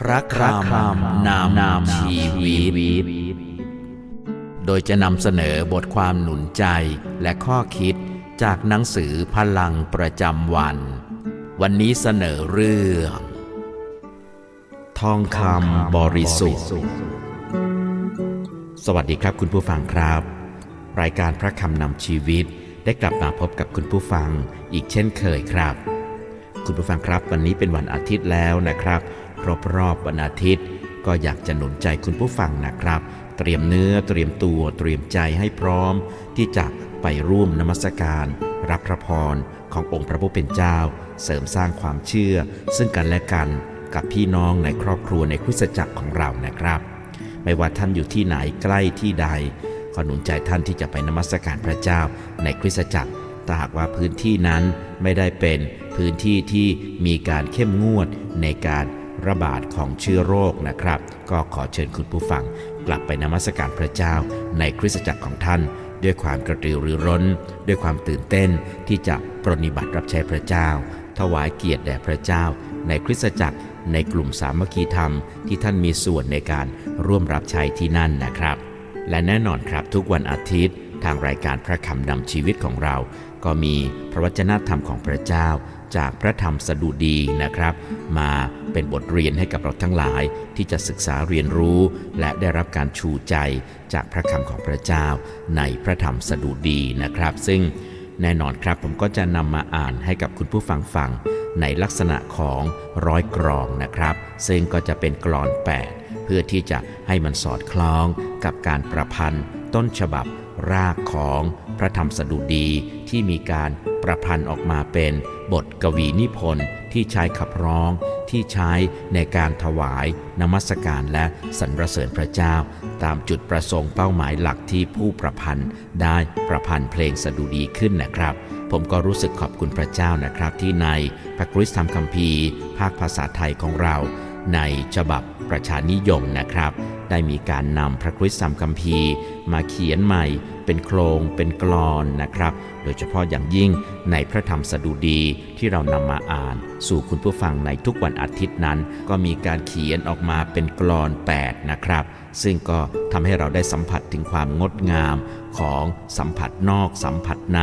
พระคำนำนำชีวิต โดยจะนำเสนอบทความหนุนใจและข้อคิดจากหนังสือพลังประจำวัน วันนี้เสนอเรื่อง ทองคำบริสุทธิ์ สวัสดีครับคุณผู้ฟังครับ รายการพระคำนำชีวิตได้กลับมาพบกับคุณผู้ฟังอีกเช่นเคยครับ คุณผู้ฟังครับวันนี้เป็นวันอาทิตย์แล้วนะครับ ครบรอบวันอาทิตย์ ก็อยากจะหนุนใจคุณผู้ฟังนะครับ เตรียมเนื้อเตรียมตัวเตรียมใจให้พร้อม ที่จะไปร่วมนมัสการ รับพระพรขององค์พระผู้เป็นเจ้า เสริมสร้างความเชื่อ ซึ่งกันและกันกับพี่น้องในครอบครัวในคริสตจักรของเรานะครับ ไม่ว่าท่านอยู่ที่ไหนใกล้ที่ใดขอหนุนใจท่านที่จะไปนมัสการพระเจ้าในคริสตจักรถ้าหากว่าพื้นที่นั้นไม่ได้เป็นพื้นที่ที่มีการเข้มงวดในการ ระบาดของเชื้อโรคนะครับ ก็ขอเชิญคุณผู้ฟังกลับไปนมัสการพระเจ้าในคริสตจักรของท่าน ด้วยความกระตือรือร้น ด้วยความตื่นเต้นที่จะปรนิบัติรับใช้พระเจ้า ถวายเกียรติแด่พระเจ้า ในคริสตจักรในกลุ่มสามัคคีธรรมที่ท่านมีส่วนในการร่วมรับใช้ที่นั่นนะครับ และแน่นอนครับทุกวันอาทิตย์ทางรายการพระคำนำชีวิตของเรา ก็มีพระวจนะธรรมของพระเจ้า จากพระธรรมสดุดีนะครับ มาเป็นบทเรียนให้กับเราทั้งหลายที่จะศึกษาเรียนรู้ และได้รับการชูใจจากพระคำของพระเจ้า ในพระธรรมสดุดีนะครับ ซึ่งแน่นอนครับผมก็จะนำมาอ่านให้กับคุณผู้ฟังฟังในลักษณะของร้อยกรองนะครับ ซึ่งก็จะเป็นกรอน8 เพื่อที่จะให้มันสอดคล้องกับการประพันธ์ ต้นฉบับรากของพระธรรมสดุดี ที่มีการประพันธ์ออกมาเป็นบทกวีนิพนธ์ที่ใช้ขับร้อง ที่ใช้ในการถวายนมัสการและสรรเสริญพระเจ้า ตามจุดประสงค์เป้าหมายหลักที่ผู้ประพันธ์ได้ประพันธ์เพลงสดุดีขึ้นนะครับ ผมก็รู้สึกขอบคุณพระเจ้านะครับ ที่ในพระคริสตธรรมคัมภีร์ ภาคภาษาไทยของเรา ในฉบับประชานิยมนะครับ ได้มีการนำพระคริสตธรรมคัมภีร์ มาเขียนใหม่ เป็นโครงเป็นกลอนนะครับ โดยเฉพาะอย่างยิ่งในพระธรรมสดุดีที่เรานำมาอ่าน สู่คุณผู้ฟังในทุกวันอาทิตย์นั้น ก็มีการเขียนออกมาเป็นกลอน 8 นะครับ ซึ่งก็ทำให้เราได้สัมผัสถึงความงดงามของสัมผัสนอกสัมผัสใน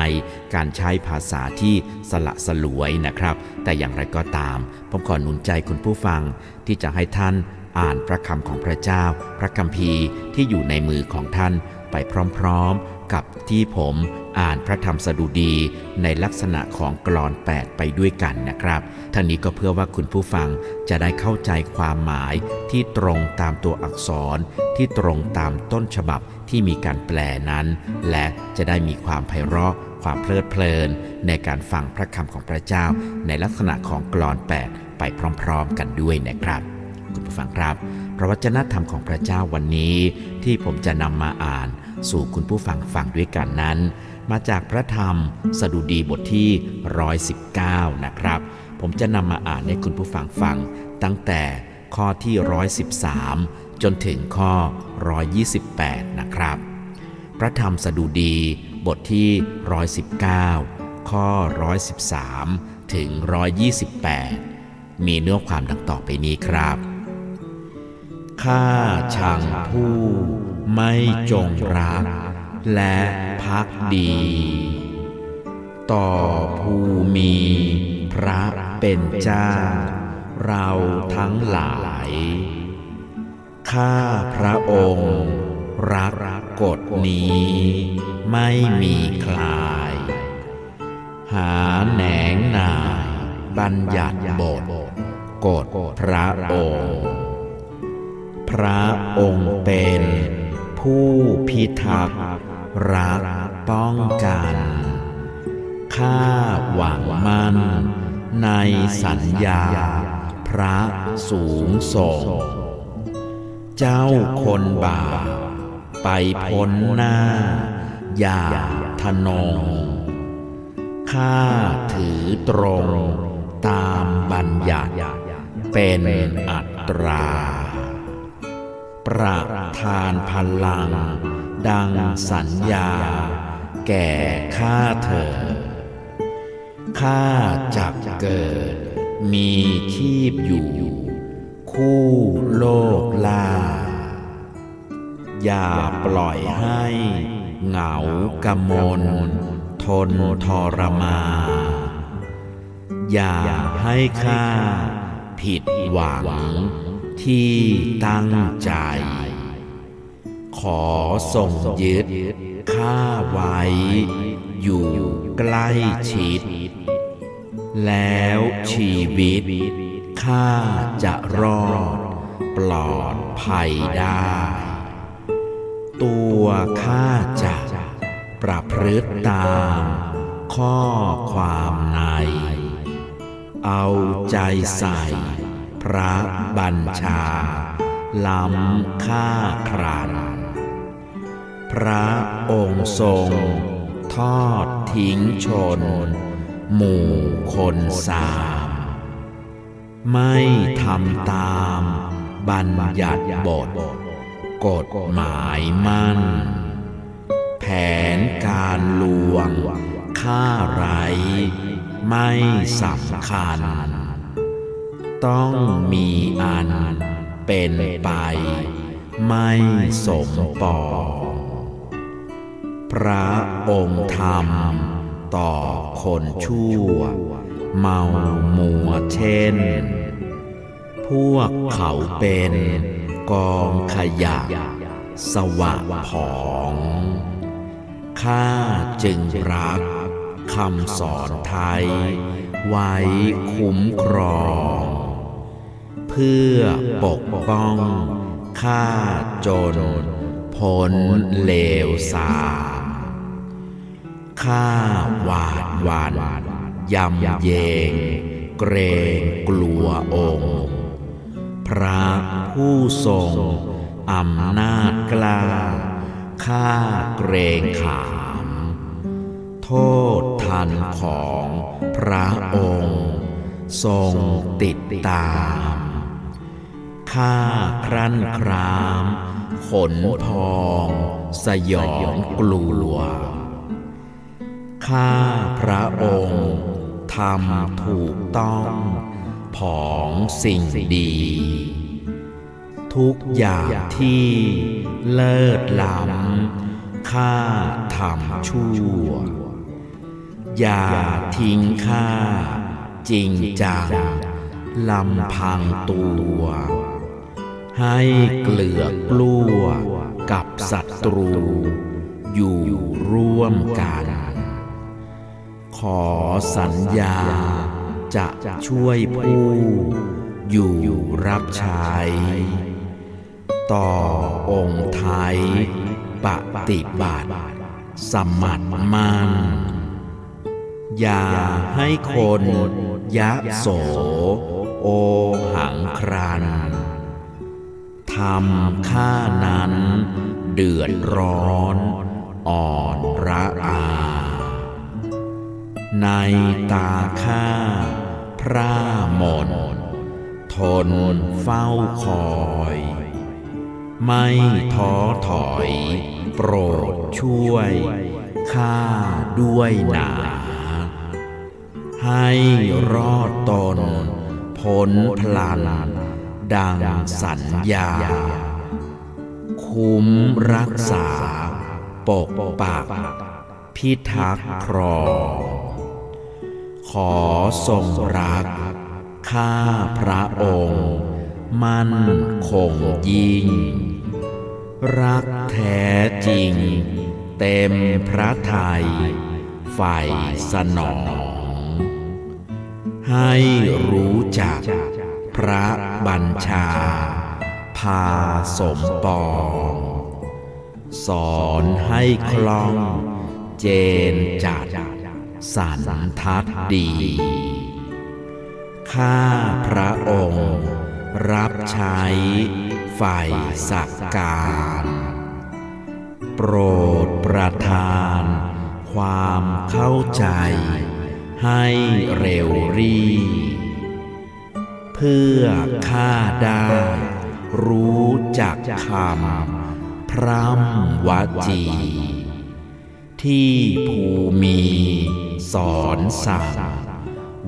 การใช้ภาษาที่สละสลวยนะครับ แต่อย่างไรก็ตาม ผมขอหนุนใจคุณผู้ฟังที่จะให้ท่านอ่านพระคำของพระเจ้า พระคัมภีร์ที่อยู่ในมือของท่าน ไปพร้อมๆ กับที่ผมอ่านพระธรรมสดุดีในลักษณะของกลอน 8 ไปด้วยกันนะครับทั้งนี้ก็เพื่อว่าคุณผู้ฟังจะได้เข้าใจความหมายที่ตรงตามตัวอักษร ที่ตรงตามต้นฉบับที่มีการแปลนั้น และจะได้มีความไพเราะความเพลิดเพลิน ในการฟังพระคำของพระเจ้า ในลักษณะของกลอน 8 ไปพร้อม ๆ กันด้วยนะครับ คุณผู้ฟังครับ พระวจนธรรมของพระเจ้าวันนี้ ที่ผมจะนำมาอ่าน สู่คุณผู้ฟังฟังด้วยกันนั้น มาจากพระธรรม สดุดีบทที่ 119 นะครับ ผมจะนำมาอ่านให้คุณผู้ฟังฟัง ตั้งแต่ข้อที่ 113 จนถึงข้อ 128 นะครับ พระธรรมสดุดีบทที่ 119 ข้อ 113 ถึง 128 มีเนื้อความดังต่อไปนี้ครับ ข้าชังผู้ไม่จงรัก และพักดี ต่อผู้มีพระเป็นเจ้า เราทั้งหลายข้าพระองค์ รักกฎนี้ ไม่มีคลาย หาแหนงนาย บัญญัติบทกฎพระองค์ พระองค์เป็น ผู้พิทักษ์รักป้องกัน ข้าหวังมั่น ในสัญญา พระสูงส่ง เจ้าคนบาปไปพ้นหน้า อย่าทะนงข้าถือตรงตามบัญญัติ เป็นอัตรา ประทานพลัง ดังสัญญา แก่ข้าเธอ ข้าจักเกิด มีชีพอยู่ คู่โลกลา อย่าปล่อยให้ เหงากำมลทนทรมา อย่าให้ข้าผิดหวัง ที่ตั้งใจ ขอส่งยึดข้าไว้ อยู่ใกล้ชิด แล้วชีวิตข้าจะรอด ปลอดภัยได้ ตัวข้าจะประพฤติตามข้อความใน เอาใจใส่ พระบัญชา ล้ำค่าครันพระองค์ทรง ทอดทิ้งชน หมู่คนสามไม่ทำตามบัญญัติบท กฎหมายมั่น แผนการลวงฆ่าไร ไม่สำคัญ ต้องมีอันเป็นไป ไม่สมปองพระองค์ธรรม ต่อคนชั่ว เมามัวเช่น พวกเขาเป็นกองขยะ สวะผองข้าจึงรักคำสอนไทย ไว้คุ้มครอง เพื่อปกป้องข้าจนพ้นเลวสามข้าหวาดหวันยำเยง เกรงกลัวองค์ พระผู้ทรงอำนาจกล้าข้าเกรงขาม โทษทันของพระองค์ ทรงติดตาม ข้าครั้นคราม ขนพอง สยองกลัว ข้าพระองค์ทำถูกต้อง ผองสิ่งดี ทุกอย่างที่เลิศล้ำข้าทำชั่ว อย่าทิ้งข้าจริงจังลำพังตัว ให้เกลือกลัวกับศัตรู อยู่ร่วมกัน ขอสัญญาจะช่วยผู้อยู่รับใช้ ต่อองค์ไทยปฏิบัติ สมัติมั่นอย่าให้คนยะโส โอหังครัน ทำข้านั้น เดือดร้อน อ่อนระอา ในตาข้าพระมนทนเฝ้าคอย ไม่ท้อถอย โปรดช่วยข้าด้วยหนา ให้รอดตนพ้นพลัน ดังสัญญา คุ้มรักษา ปกปักพิทักษ์ครองขอทรงรัก ข้าพระองค์ มั่นคงยิ่ง รักแท้จริง เต็มพระทัยใฝ่สนอง ให้รู้จัก พระบัญชา พาสมปอง สอนให้คล่อง เจนจัด สันทัดดี ข้าพระองค์ รับใช้เใฝ่สักการ โปรดประทาน ความเข้าใจ ให้เร็วรีบ พื่อข้าได้ รู้จักคำพร่ำวจี ที่ภูมีสอนสั่ง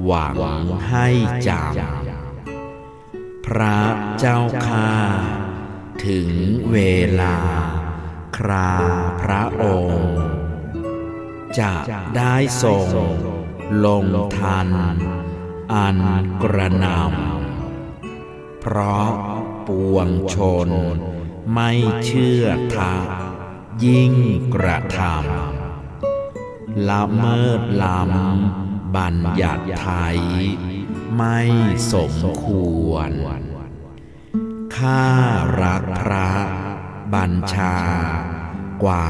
หวังให้จำพระเจ้าข้าถึงเวลา คราพระองค์ จะได้ทรงลงทัน อันกระนำ เพราะปวงชน ไม่เชื่อทะยิ่งกระทำละเมิดล้ำบัญญัติไทย ไม่สมควร ข้ารักพระบัญชา กว่า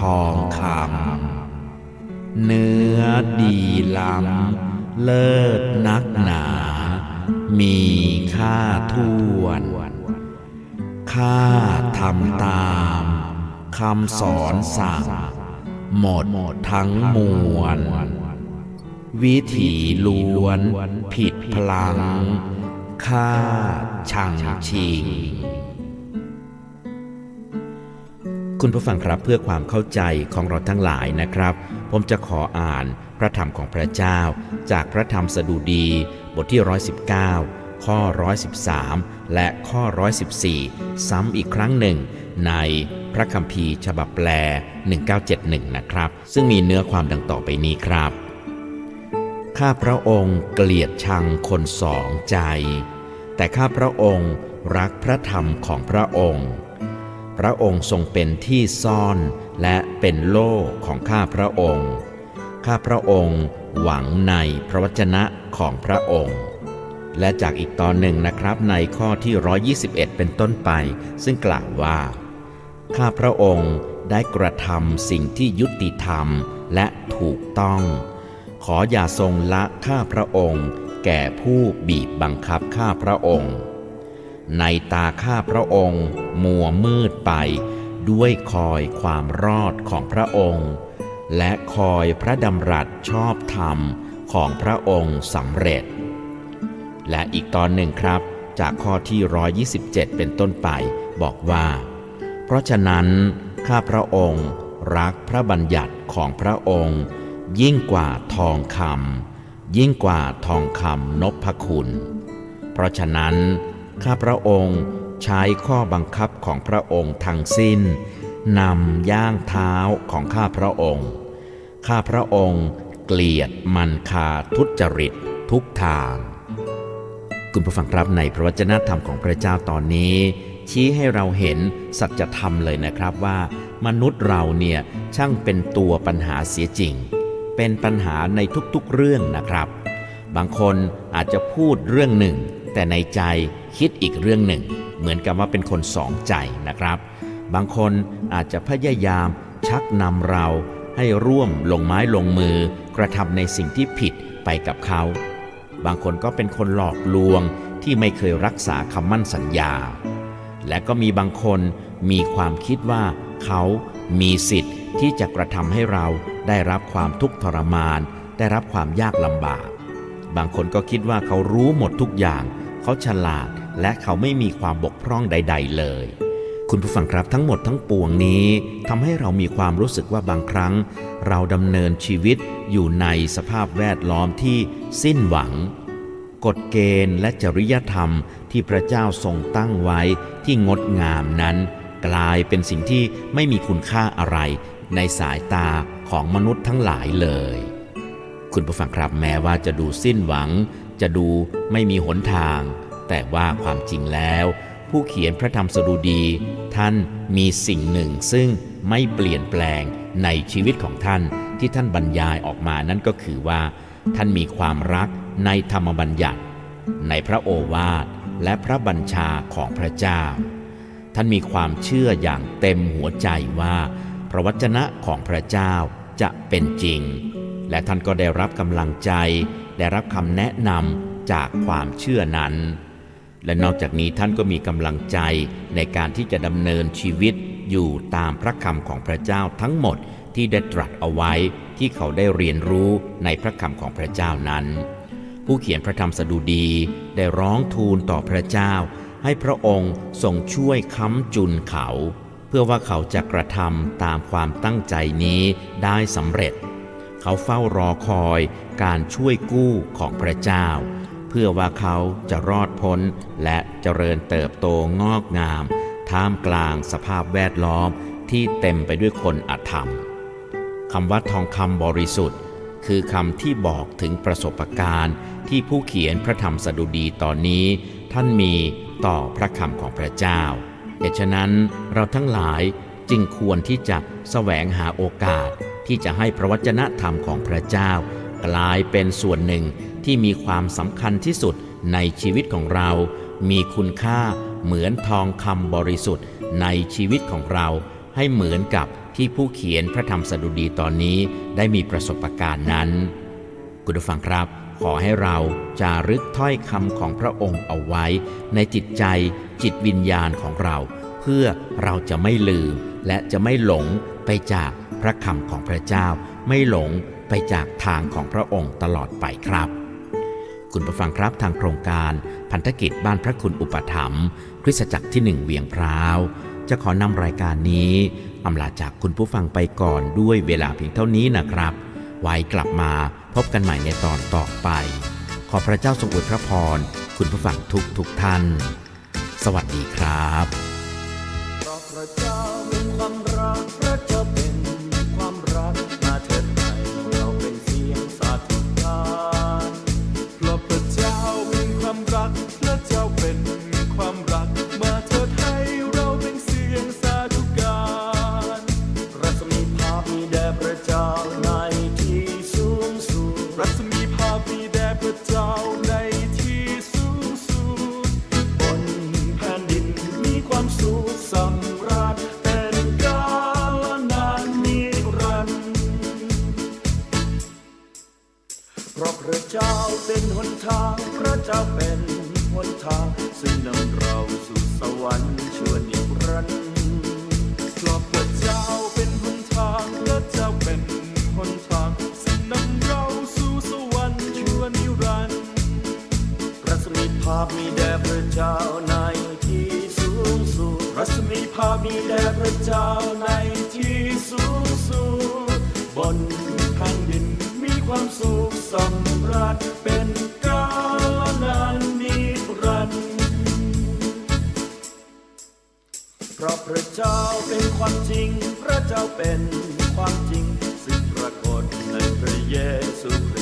ทองคำเนื้อดีล้ำเลิศนักหนา มีค่าทวนข้าทำตามคำสอนสั่งหมดทั้งมวล วิถีล้วนผิดพลังข้าชังชิง คุณผู้ฟังครับเพื่อความเข้าใจของเราทั้งหลายนะครับ ผมจะขออ่านพระธรรมของพระเจ้า จากพระธรรมสดุดี บทที่ 119 ข้อ 113 และข้อ 114 ซ้ำอีกครั้งหนึ่ง ในพระคัมภีร์ฉบับแปล 1971 นะครับ ซึ่งมีเนื้อความดังต่อไปนี้ครับ ข้าพระองค์เกลียดชังคนสองใจ แต่ข้าพระองค์รักพระธรรมของพระองค์พระองค์ทรงเป็นที่ซ่อนและเป็นโล่ของข้าพระองค์ ข้าพระองค์ หวังในพระวจนะของพระองค์ และจากอีกตอนหนึ่งนะครับในข้อที่ 121 เป็นต้นไป ซึ่งกล่าวว่า ข้าพระองค์ได้กระทำสิ่งที่ยุติธรรมและถูกต้อง ขออย่าทรงละข้าพระองค์ แก่ผู้บีบบังคับข้าพระองค์ ในตาข้าพระองค์ มัวมืดไป ด้วยคอยความรอดของพระองค์ และคอยพระดำรัสชอบธรรมของพระองค์สำเร็จ และอีกตอนหนึ่งครับ จากข้อที่ 127 เป็นต้นไปบอกว่า เพราะฉะนั้น ข้าพระองค์รักพระบัญญัติของพระองค์ ยิ่งกว่าทองคำยิ่งกว่าทองคำนพคุณ เพราะฉะนั้น ข้าพระองค์ใช้ข้อบังคับของพระองค์ทั้งสิ้นนำย่างเท้าของข้าพระองค์ ข้าพระองค์เกลียดมันคาทุจริตทุกทาง คุณผู้ฟังครับในพระวจนะธรรมของพระเจ้าตอนนี้ ชี้ให้เราเห็นสัจธรรมเลยนะครับว่า มนุษย์เราเนี่ยช่างเป็นตัวปัญหาเสียจริง เป็นปัญหาในทุกๆเรื่องนะครับ บางคนอาจจะพูดเรื่องหนึ่ง แต่ในใจคิดอีกเรื่องหนึ่ง เหมือนกับว่าเป็นคนสองใจนะครับ บางคนอาจจะพยายามชักนำเรา ให้ร่วมลงไม้ลงมือกระทำในสิ่งที่ผิดไปกับเขา บางคนก็เป็นคนหลอกลวงที่ไม่เคยรักษาคำมั่นสัญญา และก็มีบางคนมีความคิดว่าเขามีสิทธิ์ที่จะกระทำให้เราได้รับความทุกข์ทรมาน ได้รับความยากลำบาก บางคนก็คิดว่าเขารู้หมดทุกอย่าง เขาฉลาดและเขาไม่มีความบกพร่องใด ๆ เลย คุณผู้ฟังครับทั้งหมดทั้งปวงนี้ทำให้เรามีความรู้สึกว่าบางครั้ง เราดำเนินชีวิตอยู่ในสภาพแวดล้อมที่สิ้นหวัง กฎเกณฑ์และจริยธรรมที่พระเจ้าทรงตั้งไว้ที่งดงามนั้น กลายเป็นสิ่งที่ไม่มีคุณค่าอะไร ในสายตาของมนุษย์ทั้งหลายเลย คุณผู้ฟังครับแม้ว่าจะดูสิ้นหวัง จะดูไม่มีหนทาง แต่ว่าความจริงแล้วผู้เขียนพระธรรมสดุดี ท่านมีสิ่งหนึ่งซึ่งไม่เปลี่ยนแปลงในชีวิตของท่านที่ท่านบรรยายออกมานั่นก็คือว่า ท่านมีความรักในธรรมบัญญัติ ในพระโอวาทและพระบัญชาของพระเจ้า ท่านมีความเชื่ออย่างเต็มหัวใจว่า พระวจนะของพระเจ้าจะเป็นจริง และท่านก็ได้รับกำลังใจ ได้รับคำแนะนำจากความเชื่อนั้น และนอกจากนี้ท่านก็มีกำลังใจในการที่จะดำเนินชีวิตอยู่ตามพระคำของพระเจ้าทั้งหมดที่ได้ตรัสเอาไว้ที่เขาได้เรียนรู้ในพระคำของพระเจ้านั้น ผู้เขียนพระธรรมสดุดีได้ร้องทูลต่อพระเจ้า ให้พระองค์ทรงช่วยค้ำจุนเขา เพื่อว่าเขาจะกระทำตามความตั้งใจนี้ได้สำเร็จ เขาเฝ้ารอคอยการช่วยกู้ของพระเจ้า เพื่อว่าเขาจะรอดพ้นและเจริญเติบโตงอกงาม ท่ามกลางสภาพแวดล้อมที่เต็มไปด้วยคนอธรรมคำว่าทองคำบริสุทธิ์ คือคำที่บอกถึงประสบการณ์ที่ผู้เขียนพระธรรมสดุดีตอนนี้ ท่านมีต่อพระคำของพระเจ้าเหตุฉะนั้นเราทั้งหลายจึงควรที่จะแสวงหาโอกาสที่จะให้พระวจนะธรรมของพระเจ้า กลายเป็นส่วนหนึ่งที่มีความสำคัญที่สุดในชีวิตของเรา มีคุณค่าเหมือนทองคำบริสุทธิ์ในชีวิตของเรา ให้เหมือนกับที่ผู้เขียนพระธรรมสดุดีตอนนี้ได้มีประสบการณ์นั้น คุณผู้ฟังครับ ขอให้เราจารึกถ้อยคำของพระองค์เอาไว้ ในจิตใจจิตวิญญาณของเรา เพื่อเราจะไม่ลืมและจะไม่หลงไปจากพระคำของพระเจ้า ไม่หลง ไปจากทางของพระองค์ตลอดไปครับ คุณผู้ฟังครับทางโครงการพันธกิจบ้านพระคุณอุปถัมภ์คริสตจักรที่หนึ่งเวียงพร้าว จะขอนำรายการนี้อำลาจากคุณผู้ฟังไปก่อนด้วยเวลาเพียงเท่านี้นะครับ ไว้กลับมาพบกันใหม่ในตอนต่อไป ขอพระเจ้าทรงอวยพระพร คุณผู้ฟังทุกทุกท่าน สวัสดีครับพระพระเจ้าเป็นความรักพระ ทางพระเจ้าเป็นหนทาง ซึ่งนำเราสู่สวรรค์ชั่วนิรันดร์เพราะพระเจ้าเป็นหนทางพระเจ้าเป็นหนทาง ซึ่งนำเราสู่สวรรค์ชั่วนิรันดร์รัศมีภาพมีแด่พระเจ้าในที่สูงสุดรัศมีภาพมีแด่พระเจ้าในที่สูงสุดบน ความสุขสำราญเป็นกาลนานนิรันดร์เพราะพระเจ้าเป็นความจริง พระเจ้าเป็นความจริง ซึ่งปรากฏในพระเยซูคริ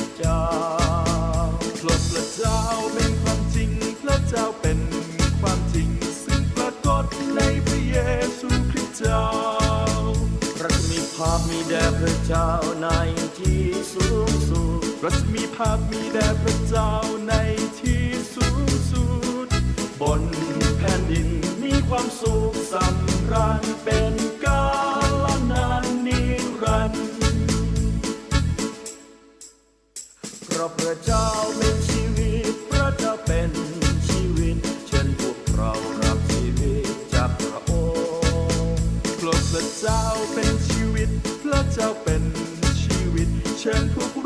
สต์ เจ้าในที่สูงสุดรัศมีภาพมีแด่พระเจ้าในที่สูงสุดบนแผ่นดินมีความสุขสำราญเป็นกาลนานนิรันดร์เพราะพระเจ้าเป็นชีวิตพระเจ้าเป็นชีวิต เชิญพวกเรารับชีวิตจากพระองค์เพราะพระเจ้าเป็นชีวิตพระเจ้าเป็น วิต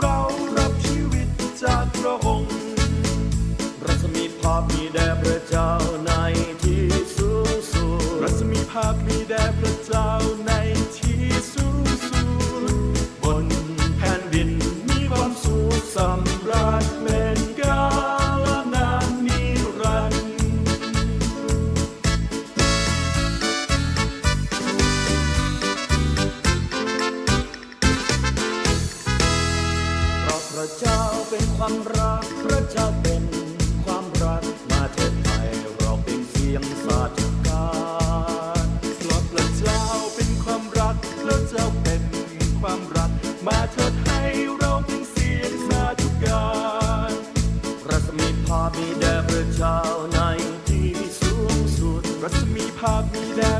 ศมีภ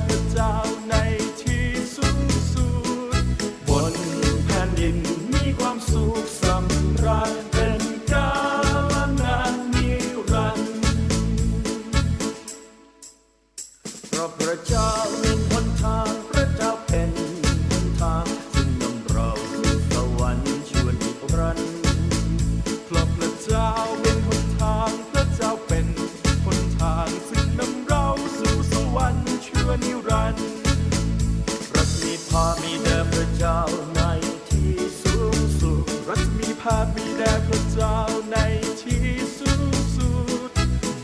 ข้ามีแด่พระเจ้าในที่สูงสุด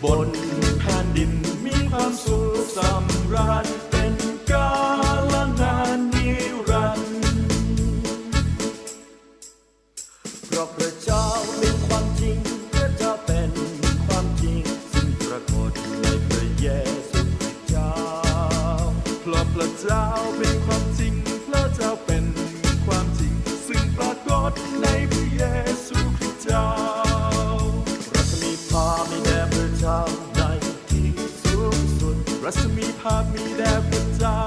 บนแผ่นดินมีความสุขสำราญเป็นกาลนานนิรันดร์เพราะพระเจ้าเป็นความจริงพระเจ้าเป็นความจริง ซึ่งปรากฏในพระเยซูคริสต์เจ้าเพราะพระเจ้าาใดที่สูงสุด รัศมีภาพมีแด่พระเจ้า